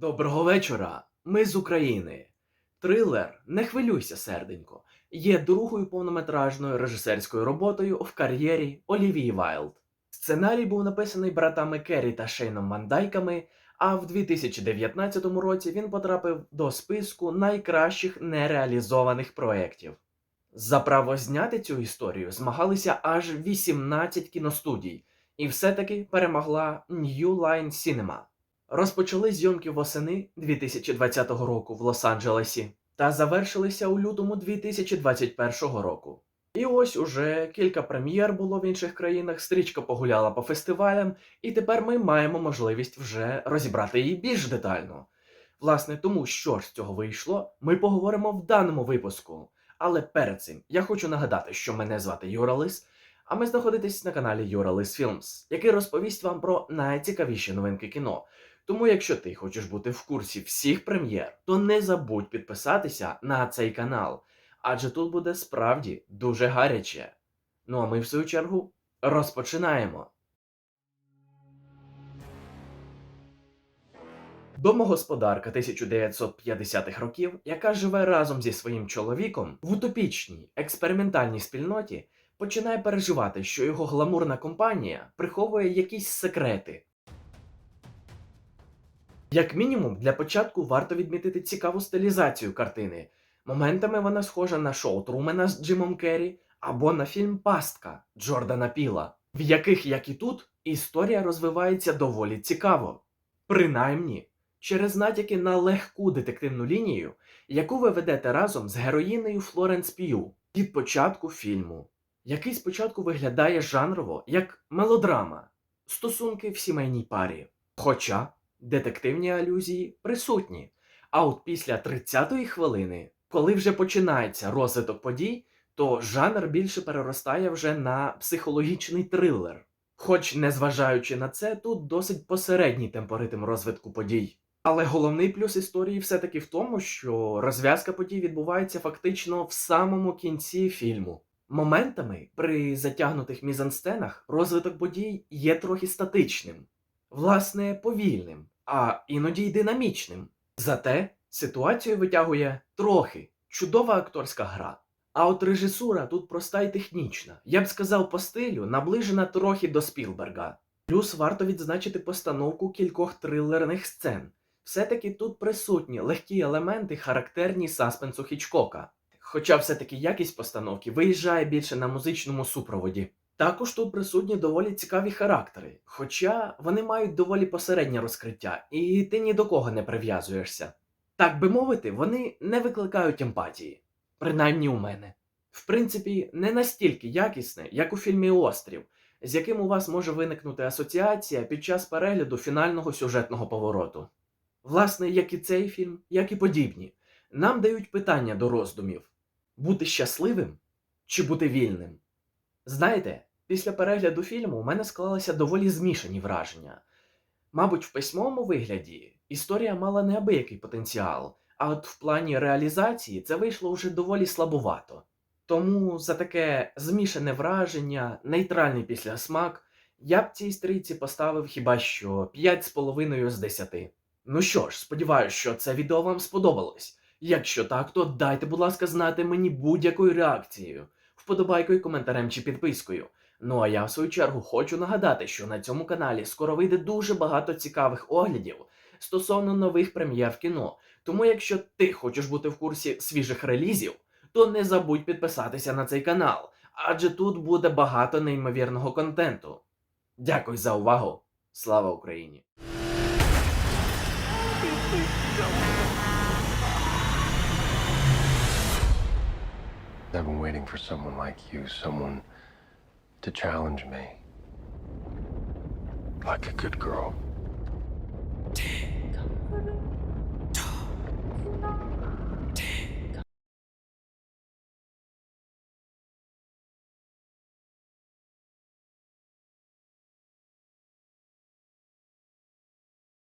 Доброго вечора. Ми з України. Трилер Не хвилюйся, серденько є другою повнометражною режисерською роботою в кар'єрі Олівії Вайлд. Сценарій був написаний братами Керрі та Шейном Мандайками, а в 2019 році він потрапив до списку найкращих нереалізованих проєктів. За право зняти цю історію змагалися аж 18 кіностудій, і все-таки перемогла New Line Cinema. Розпочали зйомки восени 2020 року в Лос-Анджелесі та завершилися у лютому 2021 року. І ось уже кілька прем'єр було в інших країнах, стрічка погуляла по фестивалям, і тепер ми маємо можливість вже розібрати її більш детально. Власне, тому що ж з цього вийшло, ми поговоримо в даному випуску. Але перед цим я хочу нагадати, що мене звати Юра Лис, а ми знаходитесь на каналі Юра Лис Філмс, який розповість вам про найцікавіші новинки кіно. Тому, якщо ти хочеш бути в курсі всіх прем'єр, то не забудь підписатися на цей канал, адже тут буде справді дуже гаряче. Ну а ми, в свою чергу, розпочинаємо. Домогосподарка 1950-х років, яка живе разом зі своїм чоловіком в утопічній експериментальній спільноті, починає переживати, що його гламурна компанія приховує якісь секрети. Як мінімум, для початку варто відмітити цікаву стилізацію картини. Моментами вона схожа на шоу Трумена з Джимом Керрі або на фільм Пастка Джордана Піла, в яких, як і тут, історія розвивається доволі цікаво. Принаймні, через натяки на легку детективну лінію, яку ви ведете разом з героїнею Флоренс П'ю від початку фільму, який спочатку виглядає жанрово як мелодрама, стосунки в сімейній парі. Хоча детективні алюзії присутні. А от після 30-ї хвилини, коли вже починається розвиток подій, то жанр більше переростає вже на психологічний трилер. Хоч, незважаючи на це, тут досить посередній темпоритм розвитку подій. Але головний плюс історії все-таки в тому, що розв'язка подій відбувається фактично в самому кінці фільму. Моментами при затягнутих мізансценах розвиток подій є трохи статичним, власне, повільним, а іноді й динамічним. Зате ситуацію витягує трохи чудова акторська гра. А от режисура тут проста і технічна. Я б сказав по стилю, наближена трохи до Спілберга. Плюс варто відзначити постановку кількох трилерних сцен. Все-таки тут присутні легкі елементи, характерні саспенсу Хічкока. Хоча все-таки якість постановки виїжджає більше на музичному супроводі. Також тут присутні доволі цікаві характери, хоча вони мають доволі посереднє розкриття, і ти ні до кого не прив'язуєшся. Так би мовити, вони не викликають емпатії, принаймні у мене. В принципі, не настільки якісне, як у фільмі Острів, з яким у вас може виникнути асоціація під час перегляду фінального сюжетного повороту. Власне, як і цей фільм, як і подібні, нам дають питання до роздумів: бути щасливим чи бути вільним. Знаєте, після перегляду фільму у мене склалися доволі змішані враження. Мабуть, в письмовому вигляді історія мала неабиякий потенціал, а от в плані реалізації це вийшло вже доволі слабувато. Тому за таке змішане враження, нейтральний післясмак, я б цій стрійці поставив хіба що 5,5 з 10. Ну що ж, сподіваюся, що це відео вам сподобалось. Якщо так, то дайте, будь ласка, знати мені будь-якою реакцією, вподобайкою, коментарем чи підпискою. Ну а я в свою чергу хочу нагадати, що на цьому каналі скоро вийде дуже багато цікавих оглядів стосовно нових прем'єр в кіно. Тому, якщо ти хочеш бути в курсі свіжих релізів, то не забудь підписатися на цей канал, адже тут буде багато неймовірного контенту. Дякую за увагу! Слава Україні! I've been waiting for someone like you, someone to challenge me. Like a good girl.